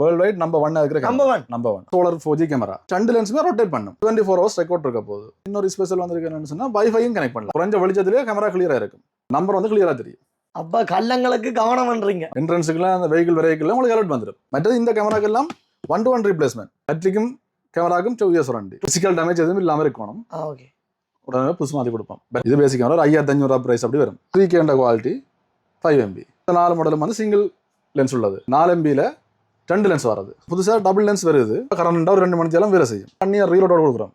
World wide number one இருக்கிற number one number one solar four G camera ரெண்டு லென்ஸுமே rotate பண்ணும். Twenty four hours record இருக்க போகுது. இன்னொரு ஸ்பெஷல் வந்திருக்கு என்னன்னு சொன்னா வைஃபையும் கனெக்ட் பண்ணலாம். குறைஞ்ச வெளிச்சத்திலேயே கேமரா கிளியரா இருக்கும். நம்பர் வந்து கிளியரா தெரியும். அப்ப கள்ளங்களுக்கு கவனம் பண்றீங்க. என்ட்ரன்ஸுக்குலாம் அந்த வெஹிக்கிள் வெஹிக்கிள் உங்களுக்கு அலர்ட் வந்துடும் மற்றது இந்த கேமராக்கெல்லாம் ஒன் டு ஒன் ரீப்ளேஸ்மெண்ட் பேட்டரிக்கும் கேமராக்கும் two years warranty physical damage எதுவும் இல்லாமல் இருக்கணும். ஓகே உடனே புதுசு மாற்றி கொடுப்போம். இது பேசிக் கேமரா ஒரு ஐயாயிரத்தி அஞ்சூறுவா ப்ரைஸ் அப்படி வரும். த்ரீ கேண்ட குவாலிட்டி ஃபைவ் எம்பி நாலு மாடலும் வந்து சிங்கிள் லென்ஸ் உள்ளது. நாலு எம்பியில் ரெண்டு லென்ஸ் வருது புதுசாக டபுள் லென்ஸ் வருது. கரண்ட் ஒரு ரெண்டு மணி நேரம் வேலை செய்யும். ஒன் இயர் ரீலோட கொடுக்குறோம்.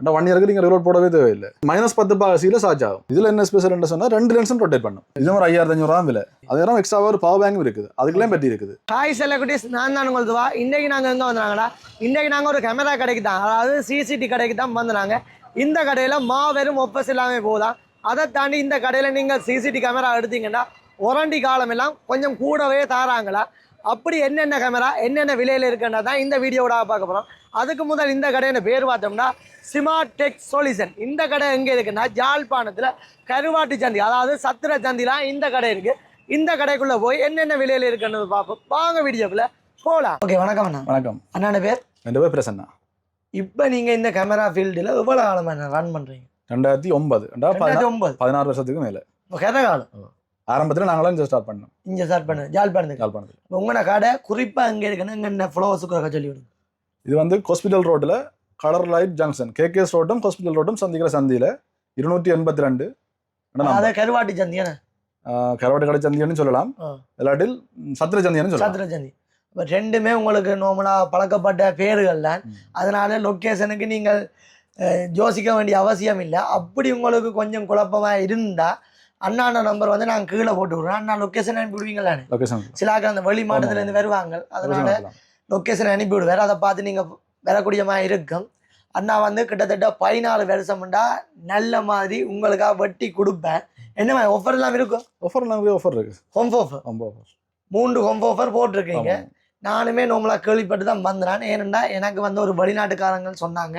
அந்த ஒன் இயருக்கு நீங்கள் ரீலோட் போடவே தேவையில்லை. மைனஸ் பத்து பாகசியில் சார்ஜ் ஆகும். இதில் என்ன ஸ்பெஷல் என்ன சொன்னால் ரெண்டு லென்ஸும் ரொட்டேட் பண்ணும். இது ஒரு ஐயாயிரத்தி அஞ்சூறுவா விலை. அதே நேரம் எக்ஸ்ட்ரா ஒரு பவர் பேங்க் இருக்குது. அதுக்கெல்லாம் பற்றி இருக்குது. ஹாய் செல்லக்குட்டிஸ் நான் தான் உங்களுக்கு வா இன்றைக்கி நாங்கள் எங்கே வந்தாங்கடா இன்றைக்கி நாங்கள் ஒரு கேமரா கடைக்கு தான் அதாவது சிசிடி கடைக்கு தான் வந்தாங்க இந்த கடையில் மாபெரும் ஒப்பஸ் இல்லாமல் போகுதான் அதை தாண்டி இந்த கடையில் நீங்கள் சிசிடி கேமரா எடுத்தீங்கன்னா ஒரண்டி காலம் எல்லாம் கொஞ்சம் கூடவே தாராங்களா? அப்படி என்னென்ன கேமரா என்னென்ன விலையில் இருக்குன்னா தான் இந்த வீடியோட பார்க்க போகிறோம் அதுக்கு முதல் இந்த கடையின பேர் பார்த்தோம்னா டெக் சொல்யூஷன் இந்த கடை எங்கே இருக்குன்னா ஜாழ்ப்பாணத்தில் கருவாட்டு சந்தி அதாவது சத்திர சந்திலாம் இந்த கடை இருக்குது இந்த கடைக்குள்ளே போய் என்னென்ன விலையில் இருக்குன்னு பார்ப்போம். வாங்க வீடியோக்குள்ள போகலாம் ஓகே வணக்கம் அண்ணா. வணக்கம். அண்ணாண்ட பேர்? ரெண்டு பேர் பிரசன்னா. இப்போ நீங்கள் இந்த கேமரா ஃபீல்டில் எவ்வளோ காலமாக ரன் பண்ணுறீங்க ரெண்டாயிரத்தி ஒன்பது. ரெண்டாயிரத்தி ஒன்பது. பதினாறு வருஷத்துக்கு மேலே. கதை காலம். ஆரம்பத்தில் நாங்களாம் இங்கே ஸ்டார்ட் பண்ணோம். இங்கே ஸ்டார்ட் பண்ணு ஜாழ்ப்பாணத்துக்கு. யாழ்ப்பாணத்தில் இப்போ உங்களோட கடை குறிப்பாக எங்கே இருக்குன்னு இங்கே ஃப்ளோவர்ஸுக்கு சொல்லி விடுங்க இது வந்து ஹாஸ்பிட்டல் ரோட்டில் கலர் லைட் ஜங்ஷன் கேகேஎஸ் ரோட்டும் ஹாஸ்பிட்டல் ரோட்டும் சந்திக்கிற சந்தியில் இருநூற்றி எண்பத்தி ரெண்டு அதை கருவாட்டு சந்தி என்ன? கரவாட்டு கடை சந்தின்னு சொல்லலாம். இல்லாட்டில் சத்திர சந்தின்னு சொல்லலாம். சத்திர சந்தி. இப்போ ரெண்டுமே உங்களுக்கு நார்மலாக பழக்கப்பட்ட பேர்கள் தான். அதனால லொக்கேஷனுக்கு நீங்கள் யோசிக்க வேண்டிய அவசியம் இல்லை. அப்படி உங்களுக்கு கொஞ்சம் குழப்பமாக இருந்தால் அண்ணாண்ட நம்பர் வந்து நாங்கள் கீழே போட்டு விடுறோம். அண்ணா லொக்கேஷன் அனுப்பி விடுவீங்களானே லொகேஷன் சில ஆட்கள் அந்த வெளி மாவட்டத்துலேருந்து வருவாங்க. அதனால லொக்கேஷன் அனுப்பி விடுவார் அதை பார்த்து நீங்கள் வரக்கூடிய மாதிரி இருக்கும். அண்ணா வந்து கிட்டத்தட்ட பதினாலு வருஷம்டா நல்ல மாதிரி உங்களுக்காக வெட்டி கொடுப்பேன். என்ன மாதிரி ஆஃபர் எல்லாம் இருக்கும்? ஆஃபர் நிறைய ஆஃபர் இருக்கு. ஹோம் ஆஃபர் மூன்று ஹோம் ஆஃபர் போட்டிருக்கீங்க. நானுமே நார்மலாக கேள்விப்பட்டு தான் வந்தேன். ஏனெண்டா எனக்கு வந்து ஒரு வெளிநாட்டுக்காரங்க சொன்னாங்க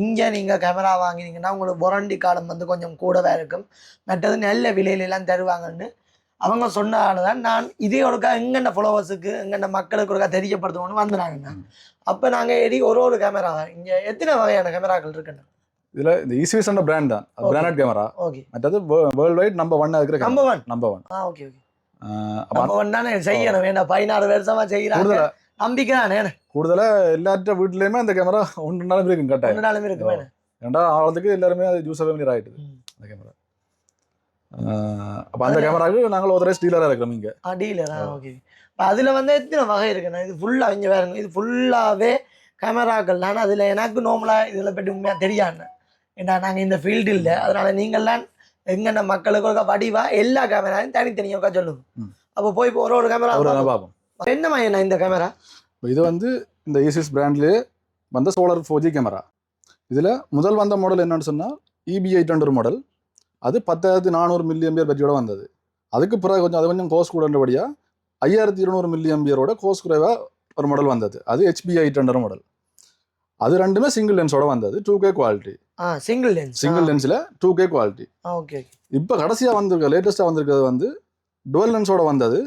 இங்கே நீங்கள் கேமரா வாங்கினீங்கன்னா உங்களுக்கு வாரண்டி காலம் வந்து கொஞ்சம் கூடவே இருக்கும். மற்றது நல்ல விலையில எல்லாம் தருவாங்கன்னு. அவங்க சொன்னதால தான் நான் இதே ஒருக்கா எங்கென்ன ஃபாலோவர்ஸுக்கு எங்கென்ன மக்களுக்கு ஒருக்கா தெரியப்படுத்தணும்னு வந்தாங்கண்ணா அப்போ நாங்கள் எடி ஒரு ஒரு கேமரா தான் இங்கே எத்தனை வகையான கேமராக்கள் இருக்குண்ணா இதுல இந்த ஈஸ்விஸ் பிராண்ட் தான். பிராண்டட் கேமரா ஓகே மற்றது வேர்ல்ட் வைட் நம்பர் ஒன் இருக்கிற number one number one ah okay okay தானே செய்யணும். வேண்டாம் பதினாறு வருஷமா செய்யறாங்க? நம்பிக்கை தானே? கூடுதலா எல்லாற்ற வீட்லயுமே அந்த கேமரா ஒன்று நாளும் இருக்கும் கட்டாயம். ஒன்று நாளுமே இருக்குமே ஏன்டா ஆளுக்கு எல்லாருமே அது யூஸ் ஃபேமிலி ஆயிடுது ம். அந்த கேமரா அப்போ அந்த கேமராவுக்கு நாங்கள் ஒரு டீலராக இருக்கிறோம் இங்க. ஆ டீலர். ஓகே அதில் வந்து எத்தனை வகை இருக்குண்ணா? இது ஃபுல்லாக இங்கே வேறுங்க இது ஃபுல்லாகவே கேமராக்கள் தான் அதில் எனக்கு நார்மலாக இதில் பற்றி உண்மையாக ஏன்னா நாங்கள் இந்த ஃபீல்டு இல்லை. அதனால நீங்கள்லாம் எங்கென்ன மக்களுக்கு வடிவா எல்லா கேமராவையும் தனித்தனியாக சொல்லுங்க. அப்போ போய் ஒரு ஒரு கேமரா பார்ப்போம் என்ன மாதிரி இந்த கேமரா இது வந்து இந்த ஈசிஸ் பிராண்ட்லேயே வந்த சோலார் ஃபோர் ஜி கேமரா இதில் முதல் வந்த மாடல் என்னன்னு சொன்னால் இபி எயிட் ஹண்ட்ரட் மாடல் அது பத்தாயிரத்தி நானூறு மில்லி எம்பியர் பேட்டரியோட வந்தது அதுக்கு பிறகு கொஞ்சம் அது கொஞ்சம் கோஸ் கூடன்றபடியாக ஐயாயிரத்தி இருநூறு மில்லி எம்பியரோட கோஸ் குறைவாக ஒரு மாடல் வந்தது அது ஹெச்பி எயிட் ஹண்ட்ரட் மாடல் அது ரெண்டுமே சிங்கிள் லென்ஸோட வந்தது two K quality ah single lens single லென்ஸில் two K quality okay இப்போ கடைசியாக வந்திருக்க லேட்டஸ்ட்டாக வந்திருக்கிறது வந்து டுவெல் லென்ஸோட வந்தது.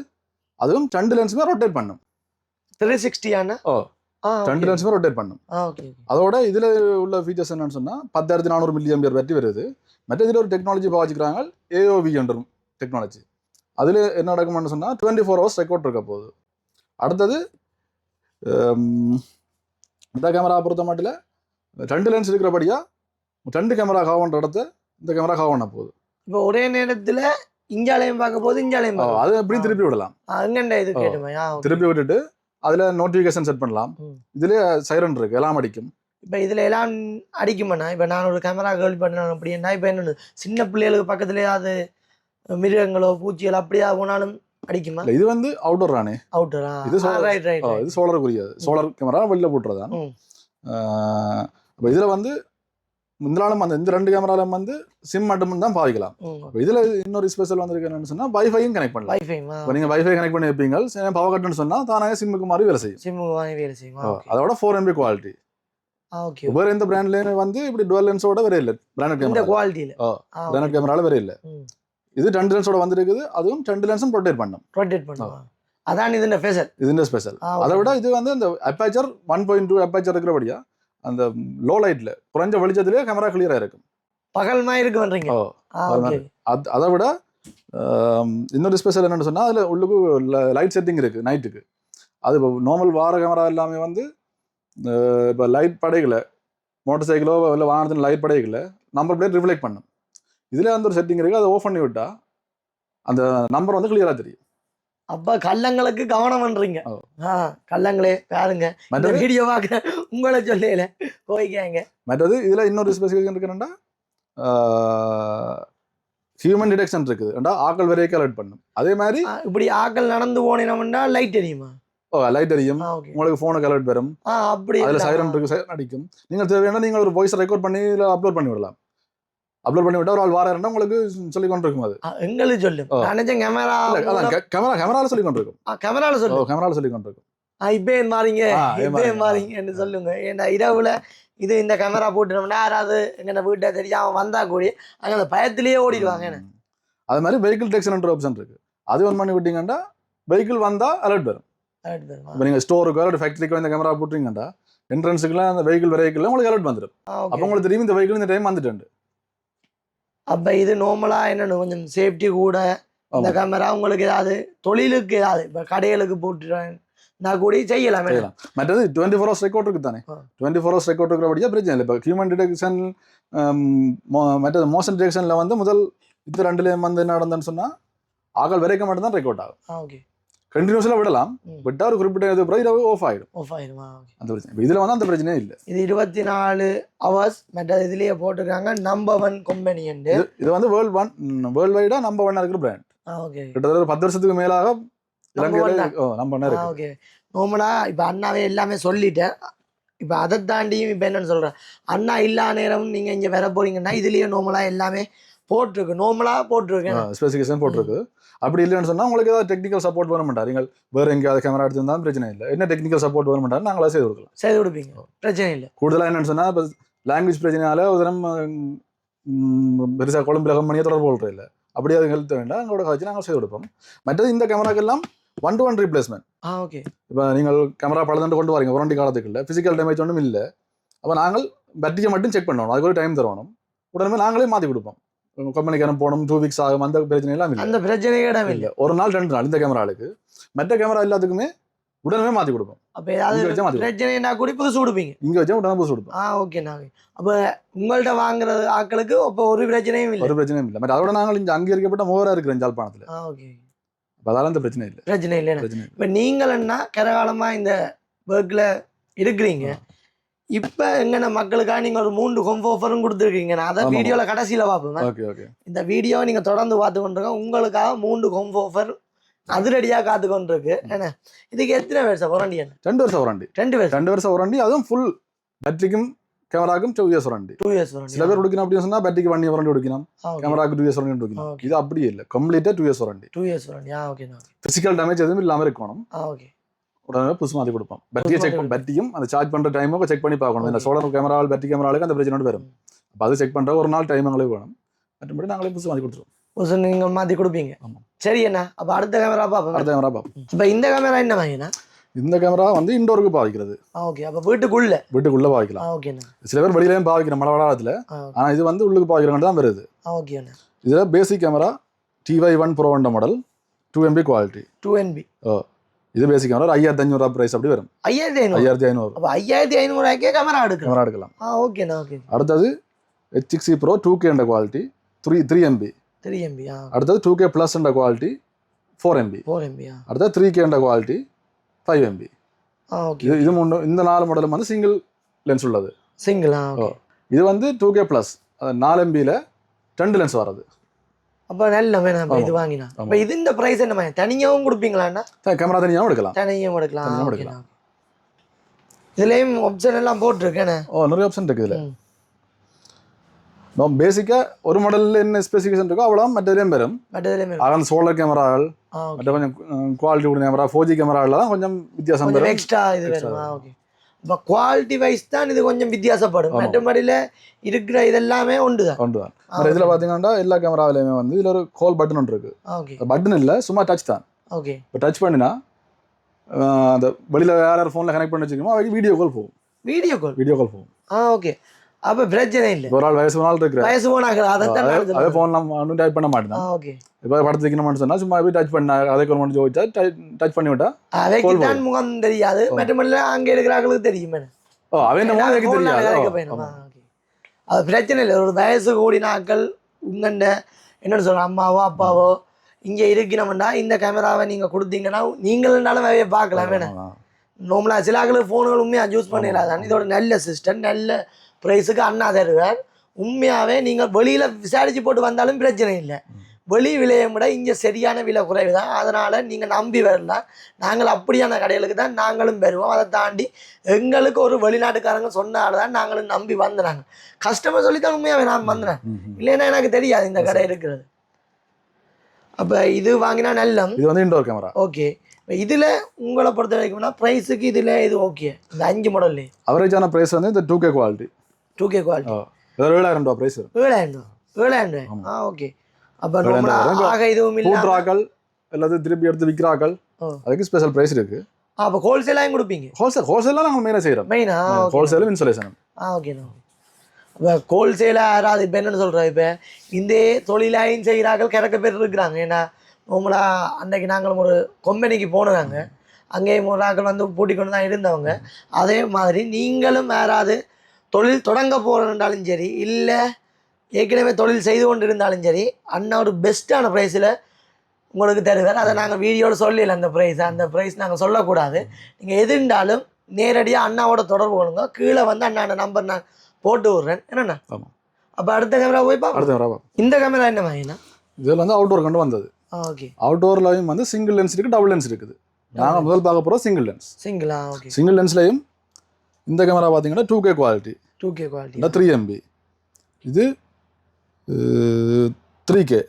அதுவும் ரெண்டு லென்ஸுமே ரொட்டேட் பண்ணும். த்ரீ சிக்ஸ்டியான ஓ. ரெண்டு லென்ஸுமே ரொட்டேட் பண்ணும். அதோட இதில் உள்ள ஃபீச்சர்ஸ் என்னன்னு சொன்னால் பத்தாயிரத்தி நானூறு மில்லி எம்பியர் பேட்டரி வருது. மற்ற இதில் ஒரு டெக்னாலஜி பாவிச்சுக்கிறாங்க ஏஓவி என்ற டெக்னாலஜி அதில் என்ன நடக்கும்னு சொன்னால் டுவெண்ட்டி ஃபோர் ஹவர்ஸ் ரெக்கார்ட் இருக்க போகுது. அடுத்தது இந்த கேமரா பொறுத்த மாட்டில் ரெண்டு லென்ஸ் இருக்கிறபடியா ரெண்டு கேமரா காவன்ற இடத்த இந்த கேமரா காவ் பண்ண போகுது. இப்போ ஒரே நேரத்தில் இஞ்சாலையும் பார்க்க போது இஞ்சாலையும் அது எப்படி திருப்பி விடலாம்? அங்கண்ட இது. திருப்பி விட்டுட்டு அதில் நோட்டிஃபிகேஷன் செட் பண்ணலாம். இதுலேயே சைரன் இருக்கு எல்லாம் அடிக்கும். இப்போ இதில் எல்லாம் அடிக்குமாண்ணா? இப்போ நான் ஒரு கேமரா கேர்ள் பண்ணேன் அப்படின்னா இப்போ என்ன சின்ன பிள்ளைகளுக்கு பக்கத்துலேயே அது மிருகங்களோ பூச்சிகளோ அப்படியே போனாலும் அடிக்குமா? இது வந்து அவுட்டர் தானே? அவுட்டரா இது ஓ, இது சோலாருக்குரியது சோலார் கேமரா வெளில போட்டுறதான் ம். இப்போ இதில் வந்து முந்தினாலும் அந்த இந்த ரெண்டு கேமராலும் வந்து சிம் மட்டும் தான் பாவிக்கலாம். இதில் இன்னொரு ஸ்பெஷல் வந்திருக்கு என்னன்னு சொன்னால் வைஃபையும் கனெக்ட் பண்ணலாம். இப்போ நீங்கள் வைஃபை கனெக்ட் பண்ணி வைப்பீங்க பவர் கட்டுன்னு சொன்னால் தானாக சிம்முக்கு மாதிரி வேலை செய்யும். சிம்மு வாங்கி வேலை செய்யுமா. அதோட ஃபோர் எம்பி குவாலிட்டி ஓகே வேறு எந்த பிராண்ட்லேயும் வந்து இப்படி டுவெல் லென்ஸோட வேற இல்லை. பிராண்டட் கேமரா குவாலிட்டியில் பிராண்டட் கேமரால வேற இல்லை. இது ரெண்டு லென்ஸோட வந்திருக்குது. அதுவும் ரெண்டு லென்ஸும் ப்ரொடெக்ட் பண்ணும். ரொட்டேட் பண்ணுமா? அதான் இதுன்ற ஃபேஷன் இதுன்ற ஸ்பெஷல் ஆ, அதை okay. விட இது வந்து இந்த aperture one point two aperture இருக்கிறபடியா அந்த லோ லைட்ல குறைஞ்ச வெளிச்சத்திலேயே கேமரா கிளியரா இருக்கும். பகல் மாதிரி இருக்கு பண்றீங்க ஓ ஆ அது அது அதை விட ஆம், இன்னொரு ஸ்பெஷல் என்னன்னு சொன்னா அதுல உள்ளுக்கு லைட் செட்டிங் இருக்கு நைட்டுக்கு அது நார்மல் வார கேமரா எல்லாமே வந்து இப்போ லைட் படைகளை மோட்டார் சைக்கிளோ இல்லை வாகனத்தின் லைட் படைகளை நம்பர் பிளேட் ரிஃப்ளெக்ட் பண்ணும். இதுல அந்த ஒரு செட்டிங் இருக்கு. அதை ஓஃப் பண்ணி விட்டா அந்த நம்பர் வந்து கிளியரா தெரியும். அப்ப கள்ளங்களுக்கு கவனம் பண்றீங்க. ஓ. ஆ கள்ளங்களே பாருங்க. மற்றது? வீடியோ பார்க்க உங்களை சொல்லல போய்க்காங்க. மற்றது இதுல இன்னொரு ஸ்பெசிஃபிகேஷன் இருக்குன்னா ஹியூமன் டிடெக்ஷன் இருக்குது. ரெண்டா ஆக்கள் வரைக்கும் அலர்ட் பண்ணும். அதே மாதிரி இப்படி ஆக்கள் நடந்து போனோம்னா லைட் எரியுமா லைட் எரியும் உங்களுக்கு ஃபோனுக்கு அலர்ட் வரும். அப்படி அதுல. சைரன் இருக்கு சைரன் அடிக்கும். நீங்க தேவையான நீங்க ஒரு வாய்ஸ் ரெக்கார்ட் பண்ணி இதுல அப்லோட் பண்ணி விடலாம். அப்லோட் பண்ணி விட்டா ஒரு ஆள் வார இருந்தா உங்களுக்கு சொல்லி கொண்டு இருக்கும் அது எங்களுக்கு சொல்லு நினைச்சேன் கேமரா இல்ல, கேமரா கேமரால சொல்லி கொண்டு இருக்கும் கேமரால சொல்லு கேமரால சொல்லி கொண்டு இருக்கும் ஆ, இப்பயே மாறிங்க மாறிங்க? மாறிங்கன்னு சொல்லுங்க. ஏன்னா இரவுல இது இந்த கேமரா போட்டுனோம்னா யாராவது எங்க வீட்டை தெரியாம வந்தா கூடி அங்க அந்த பயத்திலேயே ஓடிடுவாங்க. அது மாதிரி வெஹிக்கிள் டெக்ஷன் ஆப்ஷன் இருக்கு. அது ஒன் பண்ணி விட்டீங்கன்னா வெஹிக்கிள் வந்தா அலர்ட் வரும். Right தெரியுமா? இப்போ நீங்க ஸ்டோருக்கு அல்லது ஃபேக்டரிக்கு இந்த கேமரா போட்டுறீங்கன்னா என்ட்ரன்ஸுக்குலாம் அந்த வெஹிக்கிள் வெஹிக்கிள் உங்களுக்கு அலர்ட் வந்துடும். அப்போ உங்களுக்கு தெரியும் இந்த வெஹிக்கிள் இந்த டைம் வந்துட்டு அப்ப இது நார்மலா என்னன்னு கொஞ்சம் சேஃப்டி கூட இந்த. கேமரா உங்களுக்கு ஏதாவது தொழிலுக்கு ஏதாவது இப்ப கடைகளுக்கு போட்டுறேன் நான் கூட செய்யலாம். மற்றது டுவெண்ட்டி ஃபோர் ஹவர்ஸ் ரெக்கார்ட் இருக்கு தானே. டுவெண்ட்டி ஃபோர் ஹவர்ஸ் ரெக்கார்ட் இருக்கிறபடியா பிரச்சனை இல்லை இப்போ ஹியூமன் டிடெக்ஷன் மற்றது மோஷன் டிடெக்ஷனில் வந்து முதல் இது ரெண்டுலேயும் வந்து என்ன நடந்ததுன்னு சொன்னா ஆகல் வரைக்கும் மட்டும்தான் ரெக்கார்ட் ஆகும் ஓகே கண்டினியூஸாக விடலாம். விட்டா ஒரு குறிப்பிட்ட பிறகு இரவு ஆஃப் ஆயிடும். ஆஃப் ஆயிருமா ஓகே அந்த பிரச்சனை. இதில் வந்து அந்த பிரச்சனையே இல்லை. இது இருபத்தி நாலு ஹவர்ஸ் மற்ற இதுலயே போட்டிருக்காங்க நம்பர் ஒன் கம்பெனி இது இது வந்து வேர்ல்ட் ஒன் வேர்ல்ட் வைடா நம்பர் ஒன் இருக்கிற பிராண்ட் ஓகே கிட்டத்தட்ட ஒரு பத்து வருஷத்துக்கு மேலாக இலங்கையில் ஓகே நார்மலா இப்ப அண்ணாவே எல்லாமே சொல்லிட்டேன். இப்ப அதை தாண்டியும் இப்ப என்னன்னு சொல்றேன். அண்ணா இல்லா நேரம் நீங்க இங்க வர போறீங்கன்னா இதுலயே நார்மலா எல்லாமே போட்டிருக்கு. நார்மலா போட்டிருக்கு. ஸ்பெசிஃபிகேஷன் போட்டிருக்கு. அப்படி இல்லைன்னு சொன்னா உங்களுக்கு ஏதாவது டெக்னிக்கல் சப்போர்ட் வர மாட்டார் நீங்கள் வேற எங்கேயாவது கேமரா எடுத்திருந்தாலும் பிரச்சனை இல்லை. என்ன டெக்னிக்கல் சப்போர்ட் வர மாட்டார் நாங்களே செய்து கொடுக்கலாம். செய்து கொடுப்பீங்க. பிரச்சனை இல்லை. கூடுதலாக என்னன்னு சொன்னா இப்போ லாங்குவேஜ் பிரச்சனையால ஒரு தினம் பெருசாக கொழும்புல கம்பெனியை தொடர்பு கொள்றது இல்லை. அப்படி அது ஹெல்த் வேண்டாம். எங்களோட கழிச்சு நாங்கள் செய்து கொடுப்போம். மற்றது இந்த கேமராக்கெல்லாம் one to one replacement ah okay இப்போ நீங்கள் கேமரா பழுதுண்டு கொண்டு வரீங்க. வாரண்டி காலத்துக்கு இல்லை ஃபிசிக்கல் டேமேஜ் ஒன்றும் இல்லை. அப்போ நாங்கள் பேட்டரியை மட்டும் செக் பண்ணணும். அதுக்கு ஒரு டைம் தரணும். உடனே நாங்களே மாற்றி கொடுப்போம். கம்பெனிக்காரன் போகணும் டூ வீக்ஸ் ஆகும் அந்த பிரச்சனை எல்லாம் இல்லை. அந்த பிரச்சனை இடம் இல்லை. இல்லை ஒரு நாள் ரெண்டு நாள் இந்த கேமராளுக்கு மற்ற கேமரா எல்லாத்துக்குமே உடனே மாற்றி கொடுப்போம். அப்ப ஏதாவது பிரச்சனைனா கூட புதுசு கொடுப்பீங்க இங்கே வச்சா உடனே புதுசு கொடுப்போம் ஆ ஓகேண்ணா அப்ப உங்கள்ட்ட வாங்குற ஆட்களுக்கு அப்ப ஒரு பிரச்சனையும் இல்லை. ஒரு பிரச்சனையும் இல்லை. மற்ற அதோட நாங்கள் இங்கே அங்கீகரிக்கப்பட்ட மூவராக இருக்கிறோம் ஜாழ்ப்பாணத்தில் ஆ ஓகே அதால இந்த பிரச்சனை இல்லை. பிரச்சனை இல்லைண்ணா பிரச்சனை இல்லை. இப்ப நீங்கள் என்ன கரகாலமா இந்த ஒர்க்ல இருக்கிறீங்க. இப்ப எங்கன மக்களுக்காக நீங்க ஒரு மூன்று கொம்பு ஆஃபரும் கொடுத்துருக்கீங்க. நான் அதை ஆமா. வீடியோல கடைசியில பார்ப்பேன். Okay okay. இந்த வீடியோவை நீங்க தொடர்ந்து பார்த்து கொண்டிருக்க உங்களுக்காக மூன்று கொம்பு ஆஃபர் அதிரடியா காத்து கொண்டிருக்கு என்ன? இதுக்கு எத்தனை வருஷம் வாரண்டி என்ன ரெண்டு வருஷம் வாரண்டி ரெண்டு வருஷம் ரெண்டு வருஷம் வாரண்டி அதுவும் ஃபுல் பேட்டரிக்கும் கேமராக்கும் two years warranty two years சில பேர் கொடுக்கணும் அப்படின்னு சொன்னா பேட்டரிக்கு ஒன் இயர் வாரண்டி கொடுக்கணும் வாரண்டி கேமராக்கு டூ இயர்ஸ் வாரண்டி கொடுக்கணும் Okay. இது அப்படியே இல்லை. கம்ப்ளீட்டாக two years warranty two years warranty ah ஓகேண்ணா பிசிக்கல் டேமேஜ் எதுவும் இல்லாமல் இருக்கணும். ஓகே. உடனே புதுசு மாற்றி கொடுப்போம். பேட்டரியை செக் மாத்தி பேட்டரியும் அந்த சார்ஜ் பண்ணுற டைமும் செக் பண்ணி பார்க்கணும். இந்த. சோலார் கேமரா பேட்டரி கேமராவுக்கு அந்த பிரச்சனை வரும். அப்போ அது செக் பண்ணுற ஒரு நாள் டைம் எங்களுக்கு வேணும். மற்றபடி நாங்களே புதுசு மாற்றி கொடுத்துருவோம். புதுசு நீங்க மாத்தி கொடுப்பீங்க. சரி அண்ணா. அப்ப அடுத்த கேமரா பார்ப்போம். அடுத்த கேமரா பார்ப்போம். இப்ப இந்த கேமரா என்ன வாங்கினா? இந்த கேமரா வந்து இண்டோருக்கு பாவிக்கிறது. ஓகே அப்ப வீட்டுக்குள்ள? வீட்டுக்குள்ளே பாவிக்கலாம். ஓகேண்ணா சில பேர் வெளியிலையும் பாவிக்கிறோம் மழை வளாகத்தில் ஆ ஆனால் இது வந்து உள்ளுக்கு பாவிக்கிறவங்க தான் வருது. ஓகேண்ணா இதில் basic camera DY one pro வண்ட model two MP quality two MP இது பேசிக் கேமரா ஒரு ஐயாயிரத்தி ஐநூறுரூவா ப்ரைஸ் அப்படி வரும். ஐயாயிரத்தி ஐநூறு? ஐயாயிரத்தி ஐநூறு. அப்ப ஐயாயிரத்தி ஐநூறுவாய்க்கே கேமரா எடுக்கலாம். கேமரா எடுக்கலாம். ஆ ஓகேண்ணா ஓகே அடுத்தது H sixty pro two கேண்ட quality three three MP three MP அடுத்தது two K plus quality four MP four MP அடுத்தது த்ரீ கேண்ட குவாலிட்டி ஃபைவ் எம்பி ஆ ஓகே இது மூணு இந்த நாலு மாடலும் வந்து சிங்கிள் லென்ஸ் உள்ளது. சிங்கிள் ஓகே இது வந்து டூ கே ப்ளஸ் நாலு எம்பியில் ரெண்டு லென்ஸ் வர்றது. அப்ப நல்ல வேணாம் இது. வாங்கினா. அப்ப இது இந்த பிரைஸ் என்ன மாதிரி தனியாவும் கொடுப்பீங்களாண்ணா? கேமரா தனியாகவும் எடுக்கலாம். தனியும் எடுக்கலாம். ஓகேண்ணா. இதுலயும் ஆப்ஷன் எல்லாம் போட்டிருக்கேனே ஓ நிறைய ஆப்ஷன் இருக்குது இதில். நம்ம பேசிக்காக ஒரு மாடலில் என்ன ஸ்பெசிஃபிகேஷன் இருக்கோ அவ்வளோ மற்றதுலேயும் வரும். அந்த சோலார் கேமராக்கள் மற்ற கொஞ்சம் குவாலிட்டி கூட கேமரா ஃபோர் ஜி கேமராவில் தான் கொஞ்சம் வித்தியாசம் எக்ஸ்ட்ரா இது ஓகே. இப்போ குவாலிட்டி வைஸ் தான் இது கொஞ்சம் வித்தியாசப்படும். மற்றபடியில் இருக்கிற இதெல்லாமே உண்டு தான் கொண்டு தான் இதில் பார்த்தீங்கன்னா எல்லா கேமராவிலையுமே வந்து இதில் ஒரு கோல் பட்டன் ஒன்று இருக்குது ஓகே பட்டன் இல்லை சும்மா டச் தான். ஓகே இப்போ டச் பண்ணினா அந்த வெளியில் வேற யார் ஃபோனில் கனெக்ட் பண்ணி வச்சுக்கோமோ வீடியோ கால் போகும். வீடியோ கால் வீடியோ கால் போகும். ஆ ஓகே அப்போ பிரச்சனை இல்லை. ஒரு ஆள் வயசு நாள் இருக்கிற வயசு போனாங்க அதே. ஃபோன் நம்ம ஒன்றும் டைப் பண்ண மாட்டேன். ஓகே இப்போ படத்து வைக்கணும்னு சொன்னா சும்மா போய் டச் பண்ண அதை ஒரு மட்டும் ஜோதிச்சா டச் பண்ணி விட்டா அவைக்கு தான் முகம் தெரியாது. மற்றபடி அங்கே இருக்கிறாங்களுக்கு தெரியும் ஓ அவன் எனக்கு தெரியாது. அது பிரச்சனை இல்லை. ஒரு வயசு கூடி நாட்கள் உங்கண்ட என்னன்னு சொல்றேன் அம்மாவோ அப்பாவோ இங்கே இருக்கணும்னா இந்த கேமராவை நீங்கள் கொடுத்தீங்கன்னா நீங்களும் வேலையை பார்க்கலாம் வேணும் நார்மலா சில ஆக்களுக்கு ஃபோன்கள் உண்மையாக யூஸ் பண்ணிடலாம் இதோட நல்ல சிஸ்டம் நல்ல ப்ரைஸுக்கு அண்ணா தருவார். உண்மையாகவே நீங்கள் வெளியில் விசாரிச்சு போட்டு வந்தாலும் பிரச்சனை இல்லை. வெளி விலையை விட இங்கே சரியான விலை குறைவு தான் அதனால் நீங்கள் நம்பி வரலாம். நாங்கள் அப்படியான கடைகளுக்கு தான் நாங்களும் பெறுவோம் அதை தாண்டி எங்களுக்கு ஒரு வெளிநாட்டுக்காரங்க சொன்னால தான் நாங்களும் நம்பி வந்தாங்க கஸ்டமர் சொல்லி தான் உண்மையாகவே நான் வந்தேன் இல்லைன்னா எனக்கு தெரியாது இந்த கடை இருக்கிறது. அப்போ இது வாங்கினா நல்லம். இது வந்து இன்டோர் கேமரா ஓகே. இப்போ இதில் உங்களை பொறுத்த வரைக்கும்னா ப்ரைஸுக்கு இதில் இது ஓகே இந்த அஞ்சு மாடல்லே அவரேஜான ப்ரைஸ் வந்து இந்த two K quality two K quality ஏழாயிரம் ரூபா ப்ரைஸ் ஏழாயிரம் ரூபா ஏழாயிரம் ரூபாய். ஆ ஓகே அப்போ. ஆக இதுவும் இல்லை கூட்டுறாக்கள் அல்லது திருப்பி எடுத்து விற்கிறாக்கள். அதுக்கு ஸ்பெஷல் ப்ரைஸ் இருக்கு. அப்போ ஹோல்சேலாயும் கொடுப்பீங்க? ஹோல்சேல் ஹோல்சேலாக நாங்கள் மெயினாக செய்கிறோம் மெயினா ஓகே ஹோல்சேலும் இன்சுலேஷன் ஆ ஓகேண்ணா இப்போ ஹோல்சேலாக யாராவது இப்போ என்னென்னு சொல்கிறேன் இப்போ? இந்த தொழிலாயும் செய்கிறார்கள் கிறக்க பேர் இருக்கிறாங்க. ஏன்னா நம்மளா அன்னைக்கு நாங்களும் ஒரு கொம்பனிக்கு போனதாங்க. அங்கேயும் ஒரு ஆக்கள் வந்து பூட்டி கொண்டு தான் இருந்தவங்க. அதே மாதிரி நீங்களும் யாராவது தொழில் தொடங்க போகிறனாலும் சரி இல்லை ஏற்கனவே தொழில் செய்து கொண்டு இருந்தாலும் சரி அண்ணா ஒரு பெஸ்ட்டான ப்ரைஸில் உங்களுக்கு தருவார். அதை நாங்கள் வீடியோவில் சொல்லல அந்த ப்ரைஸ் அந்த ப்ரைஸ் நாங்கள் சொல்லக்கூடாது. நீங்கள் எதுண்டாலும் நேரடியாக அண்ணாவோட தொடர்பு கொள்ளுங்க. கீழே வந்து அண்ணாண்ட நம்பர் நான் போட்டு விட்றேன். என்னண்ணா? ஆமாம் அப்போ அடுத்த கேமரா போய் அடுத்த வரவா இந்த கேமரா என்ன வாங்கினா இதில் வந்து அவுட்டோர் கொண்டு வந்தது. ஓகே அவுட்டோர்லையும் வந்து சிங்கிள் லென்ஸ் இருக்குது டபுள் லென்ஸ் இருக்குது. நாங்கள் முதல் பார்க்க போகிறோம் சிங்கிள் லென்ஸ் சிங்கிளா ஓகே சிங்கிள் லென்ஸ்லையும் இந்த கேமரா பார்த்தீங்கன்னா two K quality two K quality three MP இது த்ரீ கே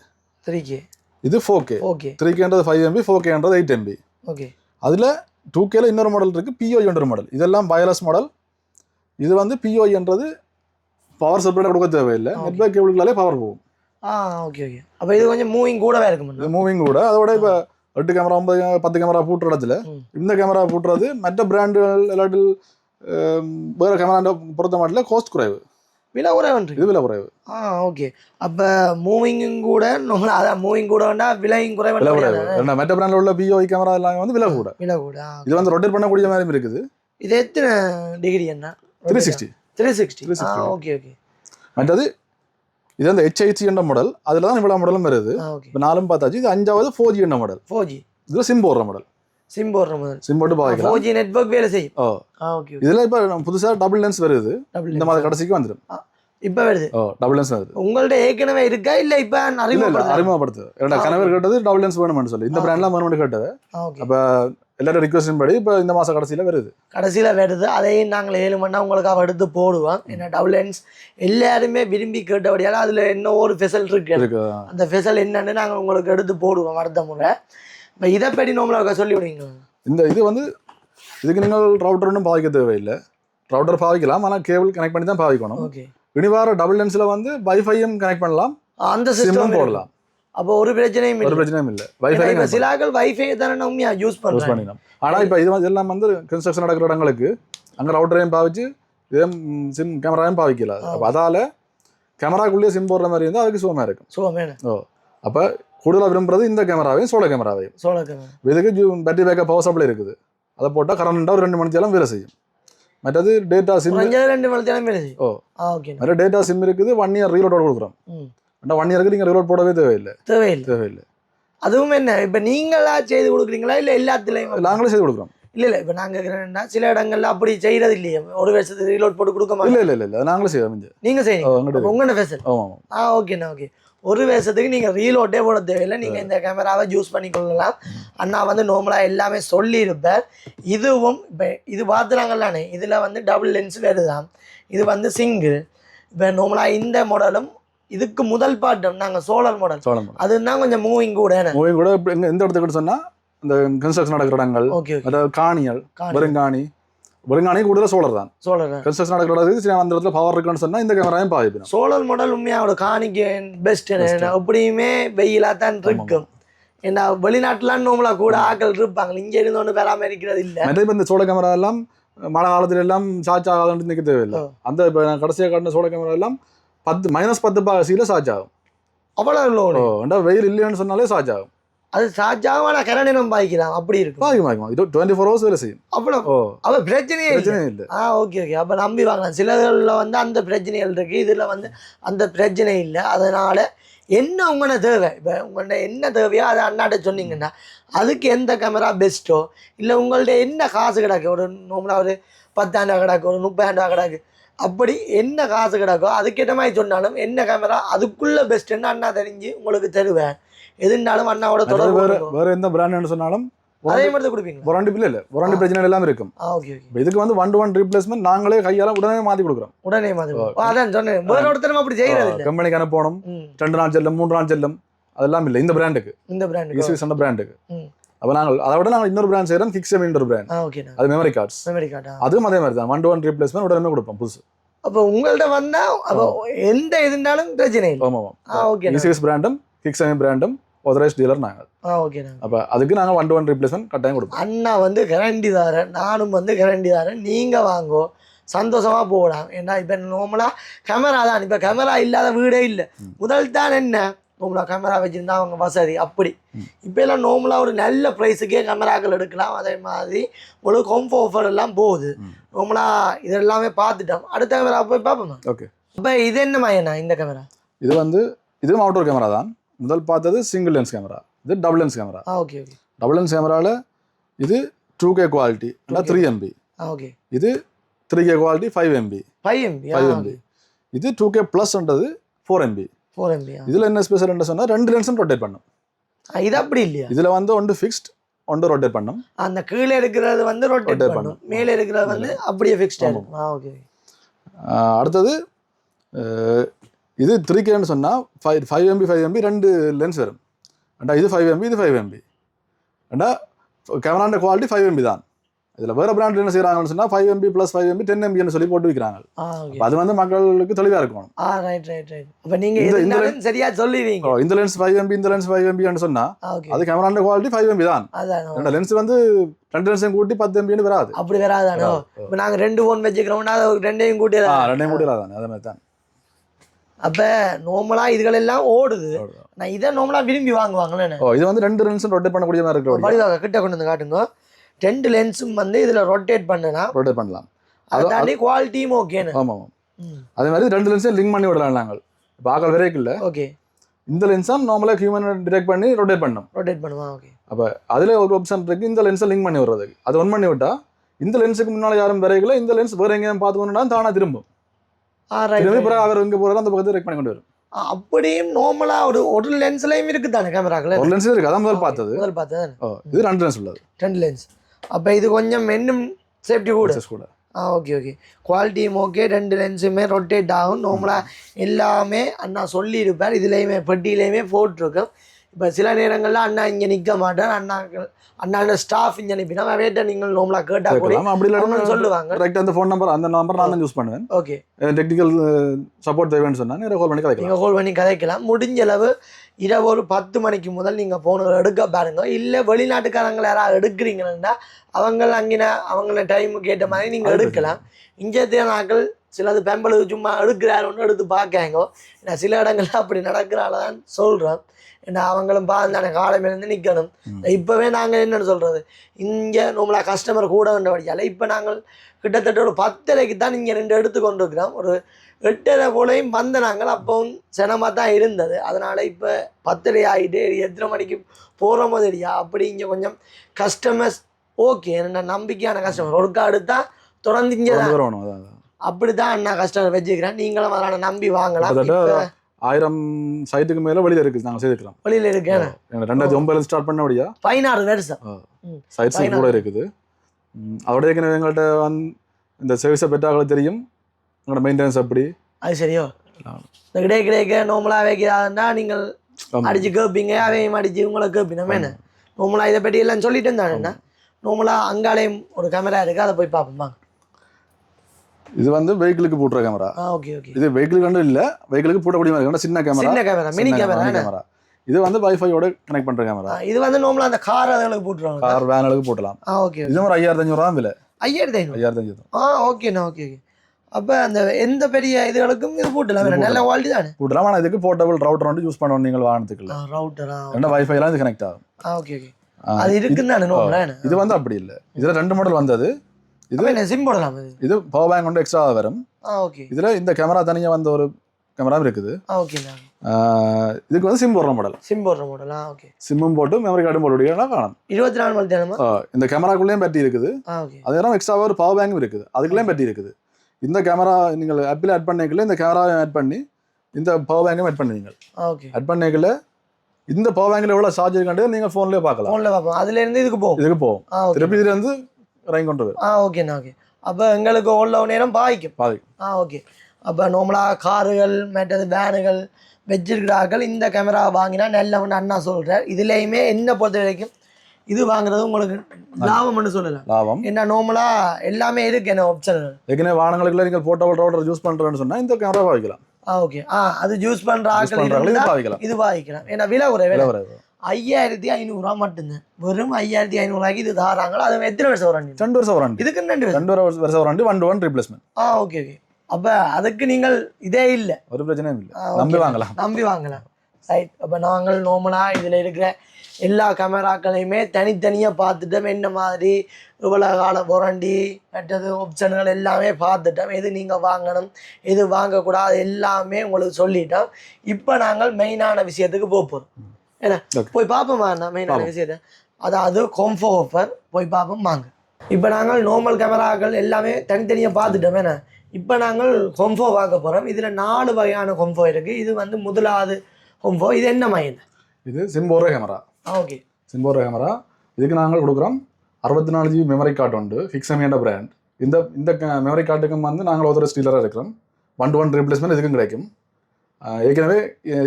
த்ரீ கே இது ஃபோர் கே ஓகே த்ரீ கேன்றது ஃபைவ் எம்பி ஃபோர் கேன்றது எயிட் எம்பி ஓகே அதில் டூ கேல இன்னொரு மாடல் இருக்குது பிஓஐ என்ற மாடல் இதெல்லாம் வயர்லெஸ் மாடல் இது வந்து பிஓஐன்றது பவர் செப்பரேட்டாக கொடுக்க தேவையில்லை. நெட்ஒர்க் கேபிள்களாலே பவர் போகும். ஆ ஓகே ஓகே அப்போ இது கொஞ்சம் மூவிங் கூடவே இது இருக்குமுண்ணா மூவிங் கூட. அதோட இப்போ எட்டு கேமரா ஒன்பது பத்து கேமரா பூட்டுற இடத்துல. இந்த கேமரா பூட்டுறது மற்ற பிராண்டுகள் இல்லாட்டி வேறு கேமரா பொறுத்த மாட்டில் காஸ்ட் குறைவு விலை குறைவன்று இது விலை குறைவு ஆ ஓகே அப்போ மூவிங்கும் கூட அதான் மூவிங் கூட வேண்டா விலையும் விலை குறைவன்று குறைவு ரெண்டா மற்ற பிராண்டில் உள்ள பிஓஐ கேமரா எல்லாம் வந்து விலை கூட விலை கூட இது வந்து ரொட்டேட் பண்ணக்கூடிய மாதிரி இருக்குது இது எத்தனை டிகிரி என்ன த்ரீ சிக்ஸ்டி த்ரீ சிக்ஸ்டி ஆ 360. ஓகே ஓகே மற்றது இது வந்து ஹெச்ஐசி என்ற மாடல் அதில் தான் இவ்வளோ மாடலும் வருது இப்போ நாலும் பார்த்தாச்சு இது அஞ்சாவது ஃபோர் ஜி என்ற மாடல் ஃபோர் ஜி இதில் சிம் போடுற மாடல் சிம் போடுற முதல் சிம் போட்டு பாவிக்கலாம் ஃபோர் ஜி நெட்ஒர்க் வேலை செய்யும். ஓ. ஓகே ஓகே இதில் இப்போ புதுசாக டபுள் லென்ஸ் வருது. இந்த மாதம் கடைசிக்கு வந்துடும் இப்போ வருது. ஓ டபுள் லென்ஸ் வருது. உங்கள்ட்ட ஏற்கனவே இருக்கா? இல்லை இப்போ அறிமுகப்படுத்தா அறிமுகப்படுத்து. என்னோட கணவர் கேட்டது டபுள் லென்ஸ் வேணும்னு சொல்லி. இந்த. பிராண்ட்லாம் வேணும்னு கேட்டது. ஓகே அப்ப எல்லாரும் ரிக்வஸ்டின் படி இப்போ இந்த மாசம் கடைசியில வருது. கடைசியில் வருது. அதையும் நாங்கள் ஏழு மணி நேரம் உங்களுக்கு அவ எடுத்து போடுவோம். ஏன்னா டபுள் லென்ஸ் எல்லாருமே விரும்பி கேட்டபடியால அதில் என்ன ஒரு ஃபெசல் இருக்கு? இருக்கு அந்த ஃபெசல் என்னன்னு நாங்கள் உங்களுக்கு எடுத்து போடுவோம் அடுத்த முறை. இப்போ இதை பற்றி நம்மளுக்கு சொல்லி விடுவீங்க இந்த இது வந்து இதுக்கு நீங்கள் ரவுட்டர் ஒன்றும் பாவிக்க தேவையில்லை. ரவுட்டர் பாவிக்கலாம் ஆனால் கேபிள் கனெக்ட் பண்ணி தான் பாவிக்கணும். ஓகே இனி வார டபுள் லென்ஸ்ல வந்து வைஃபையும் கனெக்ட் பண்ணலாம். அந்த சிஸ்டம் போடலாம். அப்போ ஒரு பிரச்சனையும் ஒரு பிரச்சனையும் இல்லை. வைஃபை சில வைஃபை தானே உண்மையா யூஸ் யூஸ் பண்ணுறாங்க பண்ணிக்கலாம் ஆனா இப்போ இது வந்து எல்லாம் வந்து கன்ஸ்ட்ரக்ஷன் நடக்கிற இடங்களுக்கு அங்க ரவுட்டரையும் பாவிச்சு இதே சிம் கேமராவையும் பாவிக்கல. அப்போ அதால கேமராக்குள்ளேயே சிம் போடுற மாதிரி இருந்தால் அதுக்கு சுகமாக இருக்கும். ஸோ மேடம் அப்போ கூடுதலாக விரும்புறது இந்த கேமராவையும் சோழ கேமராவையும். சோழக்கங்க இதுக்கு பேட்டரி பேக்கப் பவர் சப்ளை இருக்குது. அதை போட்டால் கரண்ட் ஒரு ரெண்டு மணி நேரம் வேலை செய்யும். மற்றது டேட்டா சிம் ரெண்டு மணி நேரம் வேலை செய்யும். ஓ. ஓகே மற்ற டேட்டா சிம் இருக்குது ஒன் இயர் ரீலோட் கொடுக்குறோம். ஆனால் ஒன் இயருக்கு நீங்கள் ரீலோட் போடவே தேவையில்லை. தேவையில்லை. தேவையில்லை. அதுவும் என்ன இப்போ நீங்களா செய்து கொடுக்குறீங்களா இல்லை எல்லாத்துலேயும் நாங்களே செய்து கொடுக்குறோம். இல்லை இல்லை இப்போ நாங்கள் இருக்கிறேன்னா சில இடங்கள்ல அப்படி செய்கிறது இல்லையே. ஒரு வருஷத்துக்கு ரீலோட் போட்டு கொடுக்க மாட்டோம். இல்லை இல்லை இல்லை நாங்களே செய்வோம் நீங்கள் செய்யுங்க உங்களோட ஃபெசல் ஆ ஓகேண்ணா ஓகே ஒரு வருஷத்துக்கு நீங்கள் ரீலோட்டே போட தேவையில்லை. நீங்கள் இந்த கேமராவை யூஸ் பண்ணிக்கொள்ளலாம். அண்ணா வந்து நார்மலாக எல்லாமே சொல்லியிருப்பார். இதுவும் இப்போ இது பார்த்துறாங்கல்லானே இதில் வந்து டபுள் லென்ஸ் வருதான் இது வந்து சிங்கிள் இப்போ நார்மலாக இந்த மாடலும் இதுக்கு முதல் பாட்டம் நாங்கள் சோழர் மாடல் சோழம் அதுதான் கொஞ்சம் மூவிங் கூட மூவி கூட எந்த இடத்துக்கு சொன்னால் இந்த கன்ஸ்ட்ரக்ஷன் நடக்கிற இடங்கள் அதாவது காணிகள் காணி வெறுங்காணி வெறுங்காணி கூடுதல் சோழர் தான் சோழர். கன்ஸ்ட்ரக்ஷன் நடக்கிற இடத்துக்கு சரி அந்த இடத்துல பவர் இருக்குன்னு சொன்னால் இந்த கேமராவையும் பாவிக்கணும் சோழர் மாடல் உண்மையாக அவரோட காணிக்க பெஸ்ட் எப்படியுமே வெயிலாக தான் இருக்கும். ஏன்னா வெளிநாட்டுலாம் கூட ஆக்கள் இருப்பாங்க. இங்க இருந்து ஒண்ணு பெறாம இருக்கிறது இல்ல. இப்போ இந்த சோழ கேமரா எல்லாம் மழை காலத்துல எல்லாம் சார்ஜ் ஆகாதுன்னு நிற்க தேவையில்லை. அந்த இப்போ நான் கடைசியாக காட்டின சோழ கேமரா எல்லாம் பத்து மைனஸ் பத்து பாசியில் சார்ஜ் ஆகும். ஏன்டா வெயில் இல்லைன்னு சொன்னாலே சார்ஜ் ஆகும். அது சாஜாவான கரணினம் பாய்க்கலாம் அப்படி இருக்கும். ஆகும் ஆகும் இது டுவெண்ட்டி ஃபோர் ஹவர்ஸ் வேலை செய்யும். அவ்வளவு. ஓ. அவ பிரச்சனையே இல்லை. பிரச்சனையே இல்லை. ஆ ஓகே ஓகே. அப்போ நம்பி வாங்கலாம். சிலதுல வந்து அந்த பிரச்சனைகள் இருக்கு. இதுல வந்து அந்த பிரச்சனை இல்லை. அதனால என்ன உங்களோட தேவை? இப்போ உங்கள்ட்ட என்ன தேவையோ அதை அண்ணாட்ட சொன்னீங்கன்னா அதுக்கு எந்த கேமரா பெஸ்ட்டோ இல்லை உங்கள்ட்ட என்ன காசு கிடக்கு? ஒரு நார்மலாக ஒரு பத்தாயிரம் ரூபா கிடக்கு ஒரு முப்பதாயிரம் ரூபா கிடக்கு. அப்படி என்ன காசு கிடக்கோ அதுக்கேற்ற மாதிரி சொன்னாலும் என்ன கேமரா அதுக்குள்ள பெஸ்ட்டுன்னு அண்ணா தெரிஞ்சு உங்களுக்கு தருவேன். எதுனாலும் அண்ணாவோட தொடர்பு வேற. வேற எந்த பிராண்ட்னு சொன்னாலும் அதே மாதிரி கொடுப்பீங்களா? வாரண்டி பில் இல்லை. வாரண்டி பிரச்சனை எல்லாம் இருக்கும். ஓகே இதுக்கு வந்து ஒன் டு ஒன் ரீப்ளேஸ்மெண்ட் நாங்களே கையால உடனே மாத்தி கொடுக்குறோம். உடனே மாதிரி ஓ, அதான் சொன்னேன். வேற ஒருத்தரும் அப்படி செய்யறது கம்பெனிக்கு அனுப்பணும். ரெண்டு நாள் செல்லும் மூன்று நாள் செல்லும். அதெல்லாம் இல்லை. இந்த பிராண்டுக்கு இந்த பிராண்டு ஈஸி சொன்ன பிராண்டுக்கு. அப்போ நாங்கள் அதை விட நாங்கள் இன்னொரு பிராண்ட் செய்கிறோம் கிக்ஸமின்ற ஒரு பிராண்ட் அது மெமரி கார்ட்ஸ் மெமரி கார்டா அதுவும் அதே மாதிரி தான் ஒன் டு ஒன் ரீப்ளேஸ்மெண்ட் உடனே கொடுப்போம் புதுசு. அப்போ உங்கள்ட்ட வந்தா அப்போ எந்த இது இருந்தாலும் பிரச்சனை இல்லை. ஆமாம் ஆமாம் ஆ ஓகேண்ணா ஈசிஎஸ் பிராண்டும் கிக்ஸமி பிராண்டும் ஒதரைஸ் டீலர் நாங்கள். ஓகேண்ணா அப்போ அதுக்கு நாங்கள் ஒன் டு ஒன் ரீப்ளேஸ்மெண்ட் கட்டாயம் கொடுப்போம். அண்ணா வந்து கேரண்டி தாரேன் நானும் வந்து கேரண்டி தாரேன் நீங்க வாங்கோ. சந்தோஷமா போகலாம். ஏன்னா இப்போ நார்மலா கேமரா தான். இப்போ கேமரா இல்லாத வீடே இல்லை. முதல் தான் என்ன? நார்மலா கேமரா வச்சிருந்தா அவங்க வசதி அப்படி. ம். இப்போ எல்லாம் நார்மலா ஒரு நல்ல ப்ரைஸுக்கே கேமராக்கள் எடுக்கலாம். அதே மாதிரி உங்களுக்கு ஹோம் ஆஃபர் எல்லாம் போகுது. ம். நார்மலா இதெல்லாமே பார்த்துட்டோம். அடுத்த கேமரா போய் பார்ப்போமா? ஓகே. அப்போ இது என்ன மாயண்ணா இந்த கேமரா இது வந்து இதுவும் அவுட்டோர் கேமரா தான். முதல் பார்த்தது சிங்கிள் லென்ஸ் கேமரா இது double lens camera okay okay double lens கேமராவில் இது two K quality three MP okay இது three K quality five MP five MP five MP இது டூ கே ப்ளஸ்ன்றது ஃபோர் எம்பி ஃபோர் எம்பி இதில் என்ன special சொன்னால் ரெண்டு லென்ஸும் ரொட்டேட் பண்ணும். இது அப்படி இல்லையா? இதில் வந்து ஒன்று ஃபிக்ஸ்ட் ஒன்று ரொட்டேட் பண்ணும். அந்த கீழே இருக்கிறது வந்து ரொட்டேட் பண்ணும். மேலே இருக்கிறது வந்து அப்படியே ஃபிக்ஸ்ட் ஆகும் ஓகே அடுத்தது இது த்ரீ கேன்னு சொன்னால் five five MP five MP ரெண்டு லென்ஸ் வரும். அண்டா இது ஃபைவ் எம்பி இது ஃபைவ் எம்பி அண்டா கேமராண்ட குவாலிட்டி ஃபைவ் எம்பி தான். இதில் வேறு பிராண்ட் என்ன செய்கிறாங்கன்னு சொன்னால் five MP plus five MP ten எம்பின்னு சொல்லி போட்டு அப்ப அது வந்து மக்களுக்கு தெளிவாக இருக்கணும். ரைட் ரைட் ரைட் அப்போ நீங்க இந்த- இந்த இருந்தாலும் சரியா சொல்லிடுவீங்க இந்த லென்ஸ் ஃபைவ் எம்பி இந்த லென்ஸ் ஃபைவ் எம்பின்னு சொன்னால் ஓகே அது கேமராண்ட குவாலிட்டி ஃபைவ் எம்பி தான். அதான். லென்ஸ் வந்து ரெண்டு லென்ஸையும் கூட்டி பத்து எம்பின்னு வராது. அப்படி வராதானோ இப்போ நாங்க ரெண்டு ஃபோன் வச்சுக்கிறோம்னா ரெண்டையும் கூட்டி ரெண்டையும் கூட்டி வராதானே அதே மாதிரி தான் அப்ப நார்மலா இதுகள் எல்லாம் ஓடுது. நான் இதை நார்மலா விரும்பி வாங்குவாங்களே ஓ இது வந்து ரெண்டு லென்ஸும் ரொட்டேட் பண்ணக்கூடிய மாதிரி வடிவாக கிட்ட கொண்டு வந்து காட்டுங்க. ரெண்டு லென்ஸும் வந்து இதுல ரொட்டேட் பண்ணலாம் ரொட்டேட் பண்ணலாம். அதை தாண்டி குவாலிட்டியும் ஓகேன்னு ஆமாம் ஆமாம். அதே மாதிரி ரெண்டு லென்ஸையும் லிங்க் பண்ணி விடலாம் நாங்கள். இப்போ ஆக்கள் வரைக்கும் இல்லை ஓகே இந்த லென்ஸாக நார்மலாக ஹியூமன் டிடெக்ட் பண்ணி ரொட்டேட் பண்ணணும் ரொட்டேட் பண்ணுவான் ஓகே அப்போ அதில் ஒரு ஆப்ஷன் இருக்கு இந்த லென்ஸை லிங்க் பண்ணி விடுறதுக்கு. அது ஒன் பண்ணி விட்டா இந்த லென்ஸுக்கு முன்னால் யாரும் வரைக்கல இந்த லென்ஸ் வேற எங்கேயும் பார்த்துக்கணும்னா தானா திரும்பும். ரைட் திரும்பி பிறகு அவர் எங்கே போகிறாரோ அந்த பக்கத்தை ரெக் பண்ணி கொண்டு வரும். அப்படியும் நார்மலா ஒரு ஒரு லென்ஸ்லயும் இருக்குதானே கேமராக்கள் ஒரு லென்ஸ் இருக்கு அதான் முதல் பார்த்தது. முதல் பார்த்தது இது ரெண்டு லென்ஸ் உள்ளது. ரெண்டு லென்ஸ் அப்போ இது கொஞ்சம் இன்னும் சேஃப்டி கூட. கூட. ஆ ஓகே ஓகே குவாலிட்டியும் ஓகே ரெண்டு லென்ஸுமே ரொட்டேட் ஆகும். நார்மலாக எல்லாமே அண்ணா சொல்லியிருப்பார். இதுலேயுமே பெட்டியிலையுமே போட்டிருக்கோம். இப்போ சில நேரங்களில் அண்ணா இங்கே நிற்க மாட்டார். அண்ணா அண்ணாண்ட ஸ்டாஃப் இங்கே நிற்பினா வேட்ட நீங்கள் நார்மலாக கேட்டால் கூட அப்படி இல்லாட்டி சொல்லுவாங்க. கரெக்டாக அந்த ஃபோன் நம்பர் அந்த நம்பர் நான் தான் யூஸ் பண்ணுவேன். ஓகே டெக்னிக்கல் சப்போர்ட் தேவைன்னு சொன்னா நேராக கால் பண்ணி கதைக்கலாம். நீங்கள் கால் பண்ணி கதைக்கலாம். முடிஞ்ச அளவு இரவு ஒரு பத்து மணிக்கு முதல் நீங்கள் போன எடுக்க பாருங்க. இல்லை வெளிநாட்டுக்காரங்களை யாராவது எடுக்கிறீங்கன்னா அவங்க அங்கே அவங்கள டைமுக்கு ஏற்ற மாதிரி நீங்கள் எடுக்கலாம். இங்கே நாட்கள் சிலது பெம்பளுக்கு சும்மா எடுக்கிறாருன்னு எடுத்து பார்க்காங்க. ஏன்னா சில இடங்கள்ல அப்படி நடக்கிறால தான் சொல்கிறோம் ஏன்னா அவங்களும் பார்த்தானே காலமேலேருந்து நிற்கணும். இப்போவே நாங்கள் என்னென்னு சொல்கிறது இங்கே நம்மளா கஸ்டமர் கூட வேண்டியால இப்போ நாங்கள் கிட்டத்தட்ட ஒரு பத்தரைக்கு தான் இங்கே ரெண்டு எடுத்து கொண்டு இருக்கிறோம் ஒரு எட்டரை போலையும் வந்த நாங்கள் அப்பவும் சினமாக தான் இருந்தது. அதனால் இப்போ பத்தரை ஆகிட்டு எத்தனை மணிக்கு போகிறோமோ தெரியா? அப்படி இங்கே கொஞ்சம் கஸ்டமர்ஸ் ஓகே என்ன நம்பிக்கையான கஸ்டமர் ஒருக்கா எடுத்தா தொடர்ந்து இங்கே தான். அப்படி தான் நான் கஸ்டமர் வச்சுக்கிறேன். நீங்களும் அதனால் நம்பி வாங்கலாம். ஆயிரம் சைட்டுக்கு மேல வெளியில இருக்கு நாங்க செய்துக்கலாம். வெளியில் இருக்கேன் எங்க ரெண்டாயிரத்தி ஒன்பதுல ஸ்டார்ட் பண்ணபடியா பதினாறு வருஷம். சைட்ஸ் கூட. இருக்குது. அதோட ஏற்கனவே எங்கள்கிட்ட வந்து இந்த சர்வீஸை பெற்றாக்களும் தெரியும். எங்களோட மெயின்டெனன்ஸ் அப்படி அது சரியோ. இந்த கிடை கிடைக்க நோமலாக வைக்கிறாருன்னா நீங்கள். அடிச்சு கேட்பீங்க அவையும் அடிச்சு உங்களை கேட்பீங்க என்ன? நோமலா இதை பற்றி எல்லாம் சொல்லிட்டு இருந்தானேண்ணா நோமலா அங்காலையும் ஒரு கேமரா இருக்கு அதை போய் பார்ப்போமா இது வந்து வெஹிக்கிளுக்கு போட்டுற கேமரா ஓகே ஓகே இது வெஹிக்கிள் கண்டு இல்ல. வெஹிக்கிளுக்கு போடக்கூடிய மாதிரி. சின்ன கேமரா சின்ன கேமரா மினி கேமரா என்ன? கேமரா இது வந்து வைஃபையோட கனெக்ட் பண்ற கேமரா இது வந்து நார்மலா அந்த கார் அதுகளுக்கு போட்டுருவாங்க. கார் வேனுக்கு போட்டலாம். ஆ ஓகே இது ஒரு ஐயாயிரத்தி ரூபா விலை. ஐயாயிரத்தி ஐநூறு? ஐயாயிரத்தி ஆ ஓகேண்ணா ஓகே ஓகே அப்போ அந்த எந்த பெரிய இதுகளுக்கும் இது போட்டலாம். நல்ல குவாலிட்டி தானே? போட்டலாம். ஆனால் இதுக்கு போர்ட்டபிள் ரவுட்டர் வந்து யூஸ் பண்ணணும் நீங்கள் வாகனத்துக்குள்ள. ரவுட்டரா ஏன்னா வைஃபைலாம் இது கனெக்ட் ஆகும். ஆ ஓகே ஓகே அது இருக்குன்னு இது வந்து அப்படி இல்லை. இதுல ரெண்டு மாடல் வந்தது. இது சிம் போடலாம் இது? பவர் பேங்க் கொண்டு எக்ஸ்ட்ரா வரும். ஓகே இதுல இந்த கேமரா தனியா வந்த ஒரு கேமரா இருக்குது. ஓகேண்ணா இதுக்கு வந்து சிம் போடுற மாடல் சிம் போடுற மாடலா ஓகே சிம்மும் போட்டு மெமரி கார்டும் போட்டுவிட்டீங்கன்னா காணும் இருபத்தி நாலு மணி நேரமா? இந்த கேமராக்குள்ளேயும் பேட்டரி இருக்குது. அதே நேரம் எக்ஸ்ட்ரா ஒரு பவர் பேங்கும் இருக்குது. அதுக்குள்ளேயும் பேட்டரி இருக்குது. இந்த கேமரா நீங்கள் ஆப்பிள் ஆட் பண்ணிக்கல இந்த கேமரா ஆட் பண்ணி இந்த பவர் பேங்கும் ஆட் பண்ணுவீங்க ஓகே ஆட் பண்ணிக்கல இந்த பவர் பேங்கில் எவ்வளோ சார்ஜ் இருக்காண்டு நீங்கள் ஃபோன்லேயே பார்க்கலாம் ஃபோனில் பார்ப்போம் அதுல இருந்து இதுக்கு போகும் இதுக்கு போகும் திருப்பி இதுல இருந்து இறங்கி கொண்டு வரும் ஆ ஓகேண்ணா ஓகே அப்போ எங்களுக்கு ஓல்ல நேரம் பாதிக்கும்? பாதிக்கும் ஆ ஓகே அப்போ நார்மலாக காருகள் மற்றது வேனுகள் வச்சிருக்கிறார்கள். இந்த கேமரா வாங்கினா நல்லவன் அண்ணா சொல்கிறார் இதுலேயுமே என்ன பொறுத்த வரைக்கும் இது வாங்குறது உங்களுக்கு லாபம்னு சொல்லலாம். லாபம். என்ன நார்மலாக எல்லாமே இருக்கு என்ன ஆப்ஷன்கள் ஏற்கனவே வாகனங்களுக்குள்ள நீங்கள் போர்ட்டபிள் ரவுட்டர் யூஸ் பண்ணுறேன்னு சொன்னால் இந்த கேமரா பாவிக்கலாம் ஆ ஓகே ஆ அது யூஸ் பண்ணுற ஆட்கள் இருந்தா பாவிக்கலாம் இது வாங்கிக்கலாம். ஏன்னா விலை குறை விலை வராது ஐயாயிரத்தி ஐநூறுரூவா மட்டும்தான். வெறும் ஐயாயிரத்தி ஐநூறுரூவாய்க்கு இது தாராங்களோ? அது எத்தனை வருஷம் வராங்க ரெண்டு வருஷம் வாரண்டி இதுக்கு ரெண்டு ரெண்டு வருஷம் warranty one to one replacement ah okay okay அப்போ அதுக்கு நீங்கள் இதே இல்லை. ஒரு பிரச்சனையும் இல்லை. நம்பி வாங்கலாம். நம்பி வாங்கலாம். ரைட் அப்போ நாங்கள் நார்மலாக இதில் இருக்கிற எல்லா கேமராக்களையுமே தனித்தனியாக பார்த்துட்டோம். என்ன மாதிரி இவ்வளோ கால வாரண்டி மற்றது ஆப்ஷன்கள் எல்லாமே பார்த்துட்டோம். எது நீங்கள் வாங்கணும் எது வாங்கக்கூடாது எல்லாமே உங்களுக்கு சொல்லிட்டோம். இப்போ நாங்கள் மெயினான விஷயத்துக்கு போக போகிறோம் ஏன்னா. போய் பார்ப்போமா மெயினான. விஷயத்தை. அதாவது கொம்ஃபோ ஆஃபர் போய் பார்ப்போம் வாங்க. இப்போ நாங்கள் நார்மல் கேமராக்கள் எல்லாமே தனித்தனியாக பார்த்துட்டோம் ஏன்னா இப்போ நாங்கள் கொம்ஃபோ பார்க்க போகிறோம் இதில் நாலு வகையான கொம்ஃபோ இருக்குது இது வந்து முதலாவது கொம்ஃபோ இது என்ன மைண்ட் இது சிம்போரோ கேமரா. ஓகே சிம்போரோ கேமரா. இதுக்கு நாங்கள் கொடுக்குறோம். அறுபத்தி நாலு ஜிபி மெமரி கார்டு உண்டு. ஃபிக்ஸமியான பிராண்ட் இந்த இந்த மெமரி கார்டுக்கும் வந்து நாங்கள் ஒருத்தர் ஸ்டீலராக இருக்கிறோம். ஒன் டு ஒன் ரீப்ளேஸ்மெண்ட் இதுக்கும் கிடைக்கும். ஏற்கனவே